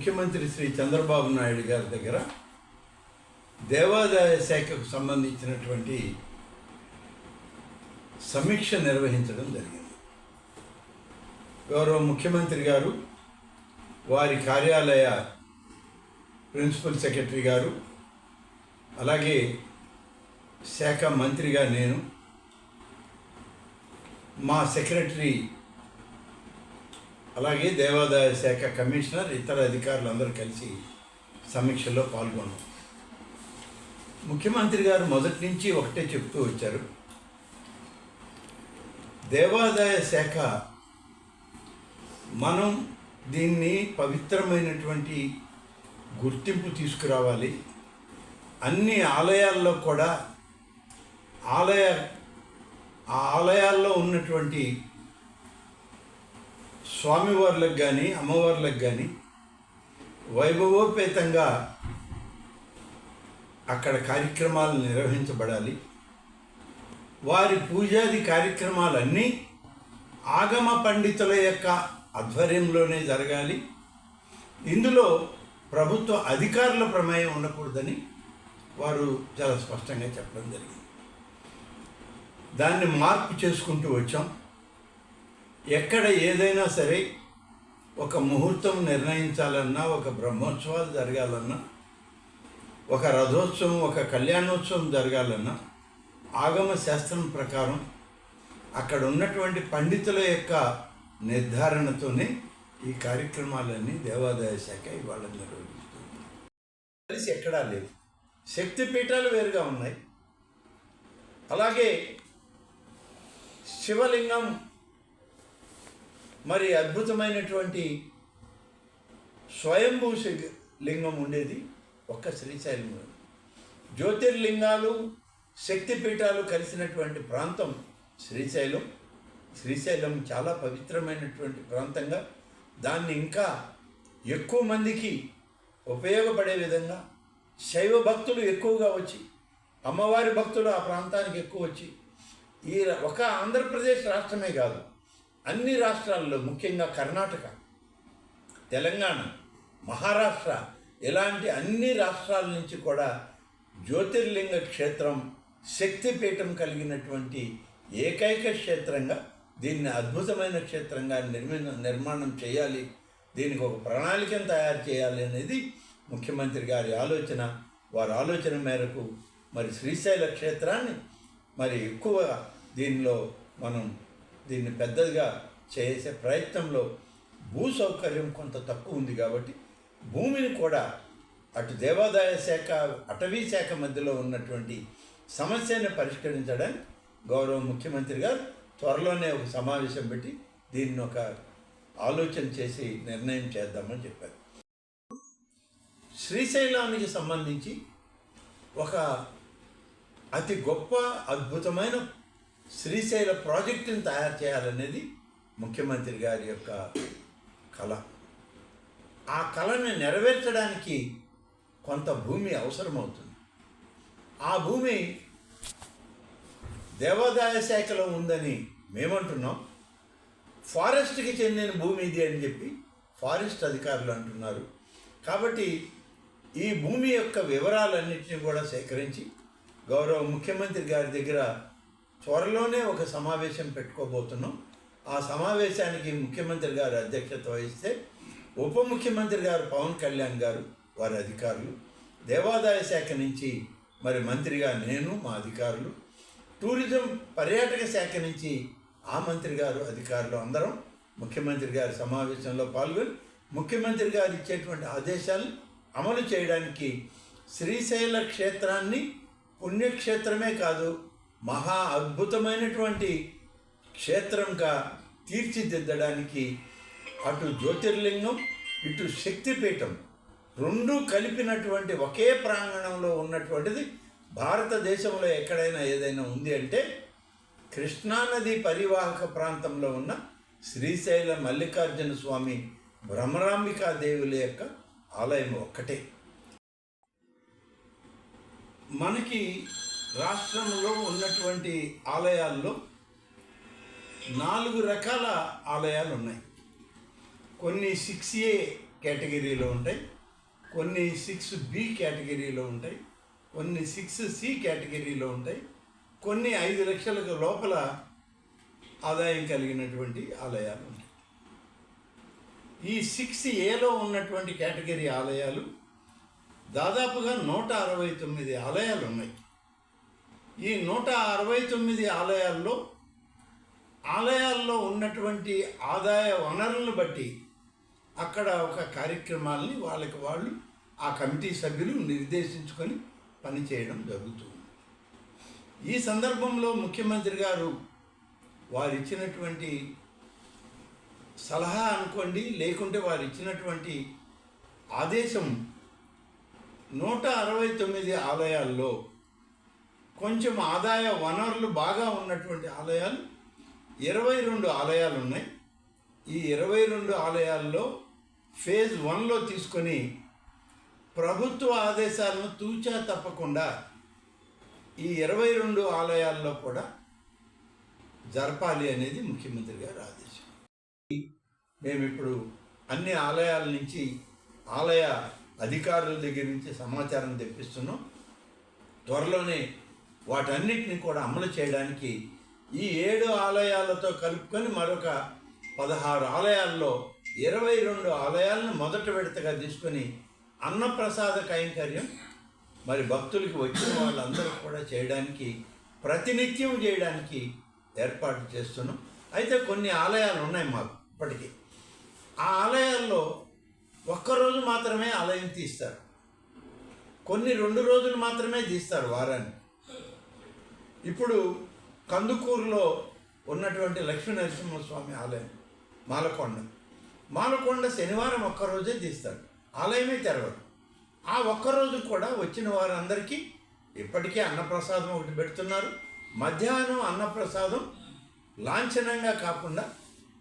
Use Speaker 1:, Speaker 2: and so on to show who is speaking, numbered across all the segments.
Speaker 1: ముఖ్యమంత్రి శ్రీ చంద్రబాబు నాయుడు గారి దగ్గర దేవాదాయ శాఖకు సంబంధించినటువంటి సమీక్ష నిర్వహించడం జరిగింది. గౌరవ ముఖ్యమంత్రి గారు వారి కార్యాలయ ప్రిన్సిపల్ సెక్రటరీ గారు అలాగే శాఖ మంత్రిగా నేను మా సెక్రటరీ అలాగే దేవాదాయ శాఖ కమిషనర్ ఇతర అధికారులందరూ కలిసి సమీక్షలో పాల్గొన్నారు ముఖ్యమంత్రి గారు మొదటి నుంచి ఒకటే చెప్తూ వచ్చారు. దేవాదాయ శాఖ మనం దీన్ని పవిత్రమైనటువంటి గుర్తింపు తీసుకురావాలి. అన్ని ఆలయాల్లో కూడా ఆలయ ఆ ఆలయాల్లో ఉన్నటువంటి స్వామివార్లకు కానీ అమ్మవార్లకు కానీ వైభవోపేతంగా అక్కడ కార్యక్రమాలు నిర్వహించబడాలి. వారి పూజాది కార్యక్రమాలన్నీ ఆగమ పండితుల యొక్క ఆధ్వర్యంలోనే జరగాలి. ఇందులో ప్రభుత్వ అధికారుల ప్రమేయం ఉండకూడదని వారు చాలా స్పష్టంగా చెప్పడం జరిగింది. దాన్ని మార్పు చేసుకుంటూ వచ్చాం. ఎక్కడ ఏదైనా సరే ఒక ముహూర్తం నిర్ణయించాలన్నా ఒక బ్రహ్మోత్సవాలు జరగాలన్నా ఒక రథోత్సవం ఒక కళ్యాణోత్సవం జరగాలన్నా ఆగమ శాస్త్రం ప్రకారం అక్కడ ఉన్నటువంటి పండితుల యొక్క నిర్ధారణతోనే ఈ కార్యక్రమాలన్నీ దేవాదాయ శాఖ ఇవాళ నిర్వహిస్తుంది. కలిసి ఎక్కడా లేవు శక్తిపీఠాలు వేరుగా ఉన్నాయి. అలాగే శివలింగం మరి అద్భుతమైనటువంటి స్వయంభూ లింగం ఉండేది ఒక్క శ్రీశైలంలో జ్యోతిర్లింగాలు శక్తిపీఠాలు కలిసినటువంటి ప్రాంతం శ్రీశైలం. శ్రీశైలం చాలా పవిత్రమైనటువంటి ప్రాంతంగా దాన్ని ఇంకా ఎక్కువ మందికి ఉపయోగపడే విధంగా శైవ భక్తులు ఎక్కువగా వచ్చి అమ్మవారి భక్తులు ఆ ప్రాంతానికి ఎక్కువ వచ్చి ఈ ఒక ఆంధ్రప్రదేశ్ రాష్ట్రమే కాదు అన్ని రాష్ట్రాల్లో ముఖ్యంగా కర్ణాటక తెలంగాణ మహారాష్ట్ర ఇలాంటి అన్ని రాష్ట్రాల నుంచి కూడా జ్యోతిర్లింగ క్షేత్రం శక్తిపీఠం కలిగినటువంటి ఏకైక క్షేత్రంగా దీన్ని అద్భుతమైన క్షేత్రంగా నిర్మి నిర్మాణం చేయాలి దీనికి ఒక ప్రణాళికను తయారు చేయాలి అనేది ముఖ్యమంత్రి గారి ఆలోచన. వారి ఆలోచన మేరకు మరి శ్రీశైల క్షేత్రాన్ని మరి ఎక్కువ దీనిలో మనం దీన్ని పెద్దదిగా చేసే ప్రయత్నంలో భూ సౌకర్యం కొంత తక్కువ ఉంది కాబట్టి భూమిని కూడా అటు దేవాదాయ శాఖ అటవీ శాఖ మధ్యలో ఉన్నటువంటి సమస్యను పరిష్కరించడానికి గౌరవ ముఖ్యమంత్రి గారు త్వరలోనే ఒక సమావేశం పెట్టి దీన్ని ఒక ఆలోచన చేసి నిర్ణయం చేద్దామని చెప్పారు. శ్రీశైలానికి సంబంధించి ఒక అతి గొప్ప అద్భుతమైన శ్రీశైల ప్రాజెక్టుని తయారు చేయాలనేది ముఖ్యమంత్రి గారి యొక్క కళ. ఆ కళను నెరవేర్చడానికి కొంత భూమి అవసరమవుతుంది. ఆ భూమి దేవాదాయ శాఖలో ఉందని మేమంటున్నాం. ఫారెస్ట్కి చెందిన భూమి ఇది అని చెప్పి ఫారెస్ట్ అధికారులు అంటున్నారు. కాబట్టి ఈ భూమి యొక్క వివరాలన్నింటినీ కూడా సేకరించి గౌరవ ముఖ్యమంత్రి గారి దగ్గర త్వరలోనే ఒక సమావేశం పెట్టుకోబోతున్నాం. ఆ సమావేశానికి ముఖ్యమంత్రి గారు అధ్యక్షత వహిస్తే ఉప ముఖ్యమంత్రి గారు పవన్ కళ్యాణ్ గారు వారి అధికారులు దేవాదాయ శాఖ నుంచి మరి మంత్రిగా నేను మా అధికారులు టూరిజం పర్యాటక శాఖ నుంచి ఆ మంత్రి గారు అధికారులు అందరం ముఖ్యమంత్రి గారి సమావేశంలో పాల్గొని ముఖ్యమంత్రి గారు ఇచ్చేటువంటి ఆదేశాలను అమలు చేయడానికి శ్రీశైల క్షేత్రాన్ని పుణ్యక్షేత్రమే కాదు మహా అద్భుతమైనటువంటి క్షేత్రంగా తీర్చిదిద్దడానికి అటు జ్యోతిర్లింగం ఇటు శక్తిపీఠం రెండు కలిపినటువంటి ఒకే ప్రాంగణంలో ఉన్నటువంటిది భారతదేశంలో ఎక్కడైనా ఏదైనా ఉంది అంటే కృష్ణానది పరివాహక ప్రాంతంలో ఉన్న శ్రీశైల మల్లికార్జున స్వామి భ్రమరాంబికా దేవుల యొక్క ఆలయం ఒక్కటే. మనకి రాష్ట్రంలో ఉన్నటువంటి ఆలయాల్లో నాలుగు రకాల ఆలయాలు ఉన్నాయి. కొన్ని సిక్స్ ఏ కేటగిరీలో ఉంటాయి కొన్ని సిక్స్ బి కేటగిరీలో ఉంటాయి కొన్ని సిక్స్ సి కేటగిరీలో ఉంటాయి కొన్ని ఐదు లక్షలకు లోపల ఆదాయం కలిగినటువంటి ఆలయాలు ఉంటాయి. ఈ సిక్స్ ఏలో ఉన్నటువంటి కేటగిరీ ఆలయాలు దాదాపుగా నూట అరవై తొమ్మిది ఆలయాలు ఉన్నాయి. ఈ నూట అరవై తొమ్మిది ఆలయాల్లో ఆలయాల్లో ఉన్నటువంటి ఆదాయ వనరులను బట్టి అక్కడ ఒక కార్యక్రమాల్ని వాళ్ళకి వాళ్ళు ఆ కమిటీ సభ్యులు నిర్దేశించుకొని పనిచేయడం జరుగుతుంది. ఈ సందర్భంలో ముఖ్యమంత్రి గారు వారు ఇచ్చినటువంటి సలహా అనుకోండి లేకుంటే వారు ఇచ్చినటువంటి ఆదేశం నూట అరవై తొమ్మిది ఆలయాల్లో కొంచెం ఆదాయ వనరులు బాగా ఉన్నటువంటి ఆలయాలు ఇరవై రెండు ఆలయాలు ఉన్నాయి. ఈ ఇరవై రెండు ఆలయాల్లో ఫేజ్ వన్లో తీసుకొని ప్రభుత్వ ఆదేశాలను తూచా తప్పకుండా ఈ ఇరవై రెండు ఆలయాల్లో కూడా జరపాలి అనేది ముఖ్యమంత్రి గారి ఆదేశం మేము ఇప్పుడు అన్ని ఆలయాల నుంచి ఆలయ అధికారుల దగ్గర నుంచి సమాచారం తెప్పిస్తున్నాం. త్వరలోనే వాటన్నిటిని కూడా అమలు చేయడానికి ఈ ఏడు ఆలయాలతో కలుపుకొని మరొక పదహారు ఆలయాల్లో ఇరవై రెండు ఆలయాలను మొదట విడతగా తీసుకొని అన్నప్రసాద కైంకర్యం మరి భక్తులకి వచ్చిన వాళ్ళందరూ కూడా చేయడానికి ప్రతినిత్యం చేయడానికి ఏర్పాటు చేస్తున్నాం. అయితే కొన్ని ఆలయాలు ఉన్నాయి మాకు ఇప్పటికీ. ఆ ఆలయాల్లో ఒక్కరోజు మాత్రమే ఆలయం తీస్తారు. కొన్ని రెండు రోజులు మాత్రమే తీస్తారు వారాన్ని ఇప్పుడు కందుకూరులో ఉన్నటువంటి లక్ష్మీ నరసింహస్వామి ఆలయం మాలకొండ. మాలకొండ శనివారం ఒక్కరోజే తీస్తారు. ఆలయమే తెరవదు. ఆ ఒక్కరోజు కూడా వచ్చిన వారందరికీ ఇప్పటికే అన్నప్రసాదం ఒకటి పెడుతున్నారు. మధ్యాహ్నం అన్నప్రసాదం లాంఛనంగా కాకుండా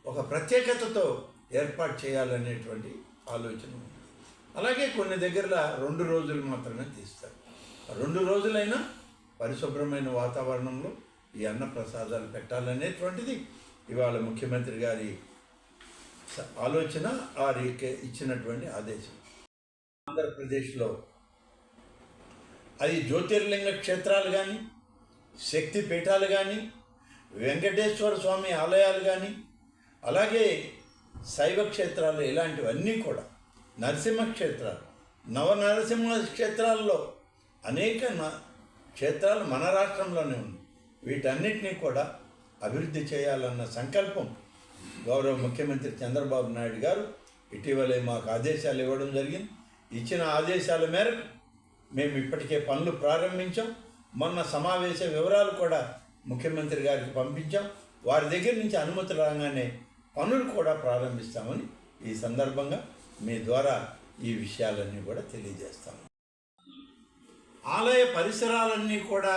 Speaker 1: ఒక ప్రత్యేకతతో ఏర్పాటు చేయాలనేటువంటి ఆలోచన ఉంది. అలాగే కొన్ని దగ్గర రెండు రోజులు మాత్రమే తీస్తారు. రెండు రోజులైనా పరిశుభ్రమైన వాతావరణంలో ఈ అన్న ప్రసాదాలు పెట్టాలనేటువంటిది ఇవాళ ముఖ్యమంత్రి గారి ఆలోచన వారికి ఇచ్చినటువంటి ఆదేశం. ఆంధ్రప్రదేశ్లో అది జ్యోతిర్లింగ క్షేత్రాలు కానీ శక్తి పీఠాలు కానీ వెంకటేశ్వర స్వామి ఆలయాలు కానీ అలాగే శైవ క్షేత్రాలు ఇలాంటివన్నీ కూడా నరసింహ క్షేత్రాలు నవనరసింహ క్షేత్రాల్లో అనేక న- క్షేత్రాలు మన రాష్ట్రంలోనే ఉన్నాయి. వీటన్నిటినీ కూడా అభివృద్ధి చేయాలన్న సంకల్పం గౌరవ ముఖ్యమంత్రి చంద్రబాబు నాయుడు గారు ఇటీవలే మాకు ఆదేశాలు ఇవ్వడం జరిగింది. ఇచ్చిన ఆదేశాల మేరకు మేము ఇప్పటికే పనులు ప్రారంభించాం. మొన్న సమావేశ వివరాలు కూడా ముఖ్యమంత్రి గారికి పంపించాం. వారి దగ్గర నుంచి అనుమతులు రాగానే పనులు కూడా ప్రారంభిస్తామని ఈ సందర్భంగా మీ ద్వారా ఈ విషయాలన్నీ కూడా తెలియజేస్తాము. ఆలయ పరిసరాలన్నీ కూడా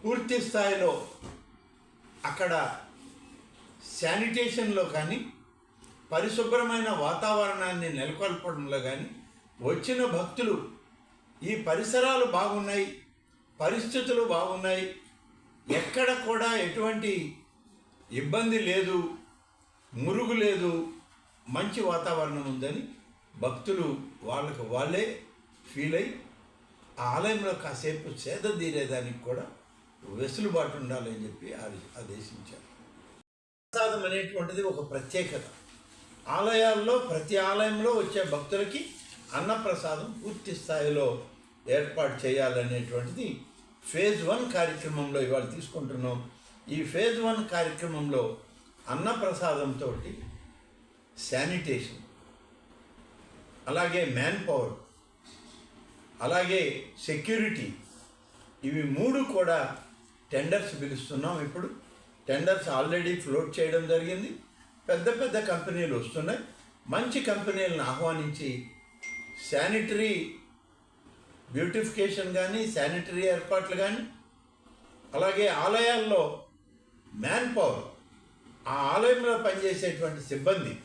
Speaker 1: పూర్తి స్థాయిలో అక్కడ శానిటేషన్లో కానీ పరిశుభ్రమైన వాతావరణాన్ని నెలకొల్పడంలో కానీ వచ్చిన భక్తులు ఈ పరిసరాలు బాగున్నాయి పరిస్థితులు బాగున్నాయి. ఎక్కడ కూడా ఎటువంటి ఇబ్బంది లేదు మురుగు లేదు మంచి వాతావరణం ఉందని భక్తులు వాళ్ళకు వాళ్ళే ఫీల్ అయ్యి ఆ ఆలయంలో కాసేపు సేద తీరేదానికి కూడా వెసులుబాటు ఉండాలని చెప్పి ఆదేశించారు. ప్రసాదం అనేటువంటిది ఒక ప్రత్యేకత. ఆలయాల్లో ప్రతి ఆలయంలో వచ్చే భక్తులకి అన్నప్రసాదం పూర్తి స్థాయిలో ఏర్పాటు చేయాలనేటువంటిది ఫేజ్ వన్ కార్యక్రమంలో ఇవాళ తీసుకుంటున్నాం. ఈ ఫేజ్ వన్ కార్యక్రమంలో అన్నప్రసాదంతో శానిటేషన్ అలాగే మ్యాన్ పవర్ అలాగే సెక్యూరిటీ. ఇవి మూడు కూడా టెండర్స్ పిలుస్తున్నాం ఇప్పుడు. టెండర్స్ ఆల్రెడీ ఫ్లోట్ చేయడం జరిగింది. పెద్ద పెద్ద కంపెనీలు వస్తున్నాయి. మంచి కంపెనీలను ఆహ్వానించి శానిటరీ బ్యూటిఫికేషన్ కానీ శానిటరీ ఏర్పాట్లు కానీ అలాగే ఆలయాల్లో మ్యాన్ పవర్ ఆ ఆలయంలో పనిచేసేటువంటి సిబ్బంది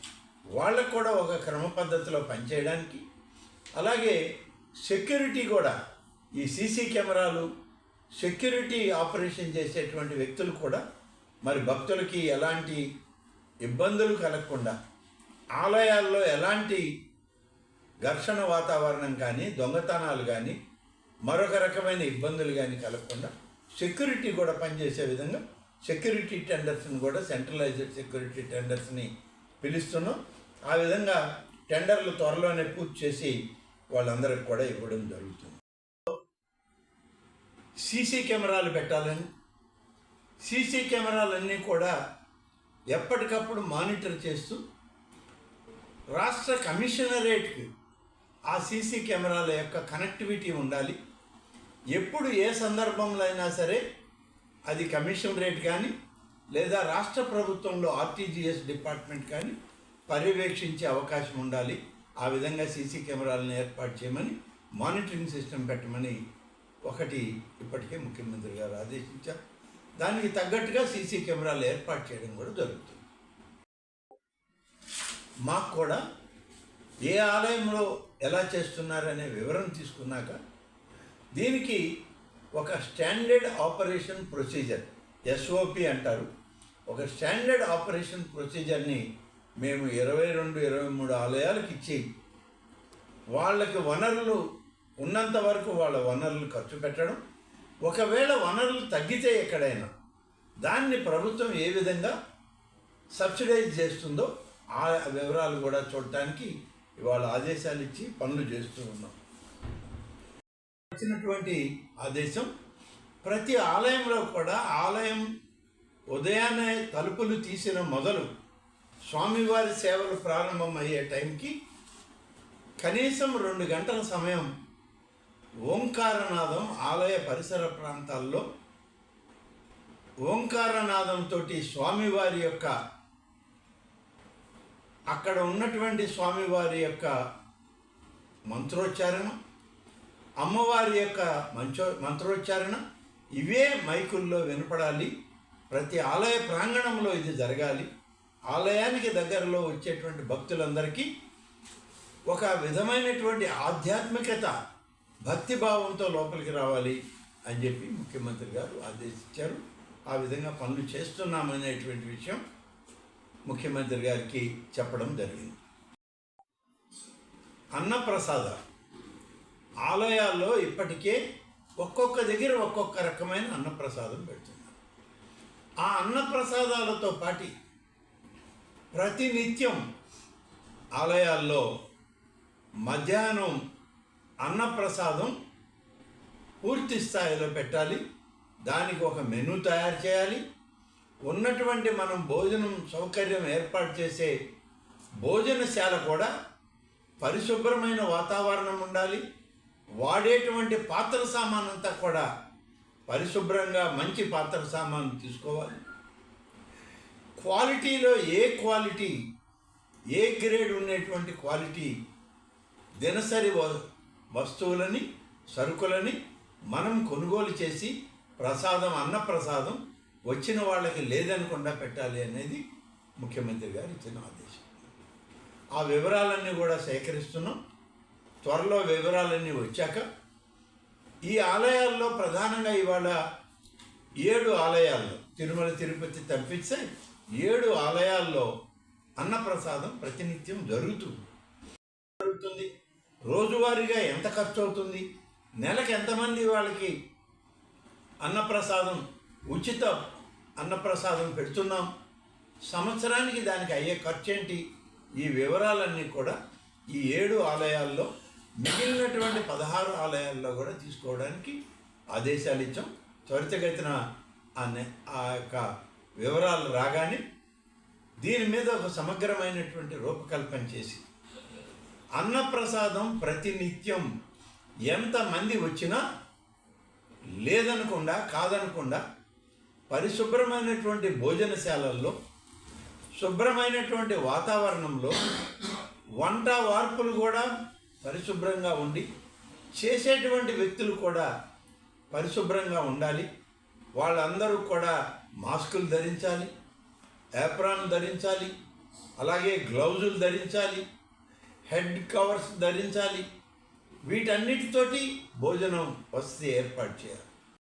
Speaker 1: వాళ్ళకు కూడా ఒక క్రమ పద్ధతిలో పనిచేయడానికి అలాగే సెక్యూరిటీ కూడా ఈ సీసీ కెమెరాలు సెక్యూరిటీ ఆపరేషన్ చేసేటువంటి వ్యక్తులు కూడా మరి భక్తులకి ఎలాంటి ఇబ్బందులు కలగకుండా ఆలయాల్లో ఎలాంటి ఘర్షణ వాతావరణం కానీ దొంగతనాలు కానీ మరొక రకమైన ఇబ్బందులు కానీ కలగకుండా సెక్యూరిటీ కూడా పనిచేసే విధంగా సెక్యూరిటీ టెండర్స్ని కూడా సెంట్రలైజ్డ్ సెక్యూరిటీ టెండర్స్ని పిలుస్తున్నాం. ఆ విధంగా టెండర్లు త్వరలోనే పూర్తి చేసి వాళ్ళందరికి కూడా ఇవ్వడం జరుగుతుంది. సీసీ కెమెరాలు పెట్టాలని సీసీ కెమెరాలన్నీ కూడా ఎప్పటికప్పుడు మానిటర్ చేస్తూ రాష్ట్ర కమిషనరేట్కి ఆ సీసీ కెమెరాల యొక్క కనెక్టివిటీ ఉండాలి. ఎప్పుడు ఏ సందర్భంలో అయినా సరే అది కమిషన్ రేట్ కానీ లేదా రాష్ట్ర ప్రభుత్వంలో ఆర్టీజీఎస్ డిపార్ట్మెంట్ కానీ పర్యవేక్షించే అవకాశం ఉండాలి. ఆ విధంగా సీసీ కెమెరాలను ఏర్పాటు చేయమని మానిటరింగ్ సిస్టమ్ పెట్టమని ఒకటి ఇప్పటికే ముఖ్యమంత్రి గారు ఆదేశించారు. దానికి తగ్గట్టుగా సీసీ కెమెరాలు ఏర్పాటు చేయడం కూడా జరుగుతుంది. మాకు కూడా ఏ ఆలయంలో ఎలా చేస్తున్నారనే వివరం తీసుకున్నాక దీనికి ఒక స్టాండర్డ్ ఆపరేషన్ ప్రొసీజర్ ఎస్ఓపి అంటారు. ఒక స్టాండర్డ్ ఆపరేషన్ ప్రొసీజర్ని మేము ఇరవై రెండు ఇరవై మూడు ఆలయాలకు ఇచ్చి వాళ్ళకి వనరులు ఉన్నంత వరకు వాళ్ళ వనరులు ఖర్చు పెట్టడం. ఒకవేళ వనరులు తగ్గితే ఎక్కడైనా దాన్ని ప్రభుత్వం ఏ విధంగా సబ్సిడైజ్ చేస్తుందో ఆ వివరాలు కూడా చూడటానికి ఇవాళ ఆదేశాలు ఇచ్చి పనులు చేస్తూ ఉన్నాం. వచ్చినటువంటి ఆదేశం ప్రతి ఆలయంలో కూడా ఆలయం ఉదయాన్నే తలుపులు తీసిన మొదలు స్వామివారి సేవలు ప్రారంభం అయ్యే టైంకి కనీసం రెండు గంటల సమయం ఓంకారనాదం ఆలయ పరిసర ప్రాంతాల్లో ఓంకారనాదంతో స్వామివారి యొక్క అక్కడ ఉన్నటువంటి స్వామివారి యొక్క మంత్రోచ్చారణ అమ్మవారి యొక్క మంచో మంత్రోచ్చారణ ఇవే మైకుల్లో వినపడాలి. ప్రతి ఆలయ ప్రాంగణంలో ఇది జరగాలి. ఆలయానికి దగ్గరలో వచ్చేటువంటి భక్తులందరికీ ఒక విధమైనటువంటి ఆధ్యాత్మికత భక్తిభావంతో లోపలికి రావాలి అని చెప్పి ముఖ్యమంత్రి గారు ఆదేశించారు. ఆ విధంగా పనులు చేస్తున్నామనేటువంటి విషయం ముఖ్యమంత్రి గారికి చెప్పడం జరిగింది. అన్నప్రసాద ఆలయాల్లో ఇప్పటికే ఒక్కొక్క దగ్గర ఒక్కొక్క రకమైన అన్నప్రసాదం పెడుతున్నారు. ఆ అన్నప్రసాదాలతో పాటి ప్రతినిత్యం ఆలయాల్లో మధ్యాహ్నం అన్నప్రసాదం పూర్తి స్థాయిలో పెట్టాలి. దానికి ఒక మెనూ తయారు చేయాలి. ఉన్నటువంటి మనం భోజనం సౌకర్యం ఏర్పాటు చేసే భోజనశాల కూడా పరిశుభ్రమైన వాతావరణం ఉండాలి. వాడేటువంటి పాత్ర సామాన్ అంతా కూడా పరిశుభ్రంగా మంచి పాత్ర సామాను తీసుకోవాలి. క్వాలిటీలో ఏ క్వాలిటీ ఏ గ్రేడ్ ఉన్నటువంటి క్వాలిటీ దినసరి వ- వస్తువులని సరుకులని మనం కొనుగోలు చేసి ప్రసాదం అన్నప్రసాదం వచ్చిన వాళ్ళకి లేదనకుండా పెట్టాలి అనేది ముఖ్యమంత్రి గారు ఇచ్చిన ఆదేశం. ఆ వివరాలన్నీ కూడా సేకరిస్తున్నాం. త్వరలో వివరాలన్నీ వచ్చాక ఈ ఆలయాల్లో ప్రధానంగా ఇవాళ ఏడు ఆలయాల్లో తిరుమల తిరుపతి తప్పిస్తే ఏడు ఆలయాల్లో అన్నప్రసాదం ప్రతినిత్యం జరుగుతుంది. జరుగుతుంది. రోజువారీగా ఎంత ఖర్చు అవుతుంది నెలకు ఎంతమంది వాళ్ళకి అన్నప్రసాదం ఉచిత అన్నప్రసాదం పెడుతున్నాం? సంవత్సరానికి దానికి అయ్యే ఖర్చు ఏంటి ఈ వివరాలన్నీ కూడా ఈ ఏడు ఆలయాల్లో మిగిలినటువంటి పదహారు ఆలయాల్లో కూడా తీసుకోవడానికి ఆదేశాలు ఇచ్చాం త్వరితగతిన ఆ ఆ యొక్క వివరాలు రాగానే దీని మీద ఒక సమగ్రమైనటువంటి రూపకల్పన చేసి అన్నప్రసాదం ప్రతినిత్యం ఎంతమంది వచ్చినా లేదనకుండా కాదనకుండా పరిశుభ్రమైనటువంటి భోజనశాలల్లో శుభ్రమైనటువంటి వాతావరణంలో వంట వార్పులు కూడా పరిశుభ్రంగా ఉండి చేసేటువంటి వ్యక్తులు కూడా పరిశుభ్రంగా ఉండాలి. వాళ్ళందరూ కూడా మాస్కులు ధరించాలి యాప్రాన్ ధరించాలి అలాగే గ్లౌజులు ధరించాలి హెడ్ కవర్స్ ధరించాలి. వీటన్నిటితోటి భోజనం వసతి ఏర్పాటు చేయాలి.